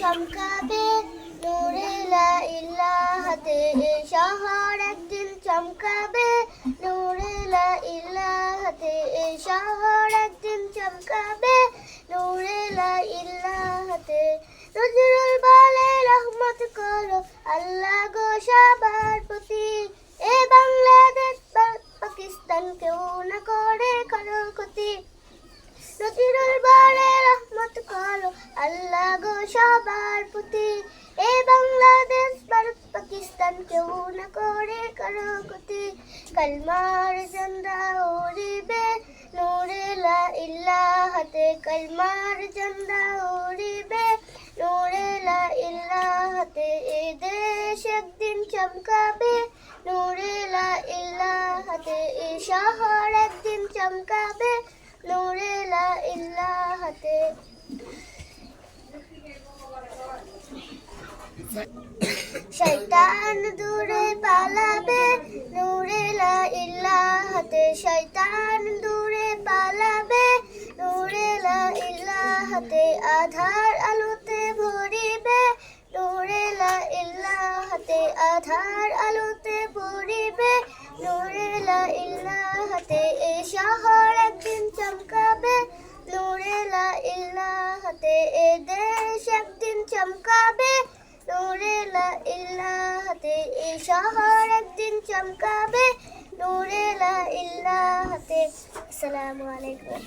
চমকাবে নূরে লা এ শহর একদিন চমকাবে নূরে লা ইলাহাতে এ শহর একদিন চমকাবে নূরে লা ইলাহাতে নজরুল বলে, রহমত করো আল্লাহ গো সবার প্রতি। এ বাংলাদেশ পাকিস্তান কেউ না করে কারও ক্ষতি। নজরুল সবার প্রতি এ বাংলাদেশ, ভারত, পাকিস্তান, কেউ না করে কারও ক্ষতি। কালমার চন্দ্রা উড়িবে, নূরে লা কালমার চন্দ্রা উড়িবে, নূরে লা ইল্লাহাতে এ দেশ একদিন চমকাবে, নূরে লা ইল্লাহাতে এ শহর একদিন চমকাবে, নূরে লা শয়তান দূরে পালাবে, নূরে লা ইল্লাহাতে শয়তান দূরে পালাবে, নূরে লা ইল্লাহাতে আধার আলোতে ভরিবে, নূরে লা ইল্লাহাতে আধার আলোতে ভরিবে, নূরে লা ইল্লাহাতে এ শহর একদিন চমকাবে, নূরে লা ইল্লাহাতে এ দেশ একদিন চমকাবে নূরে লা ইল্লাহাতে এ শহর একদিন চমকাবে। নূরে লা ইল্লাহাতে আসসালামু আলাইকুম।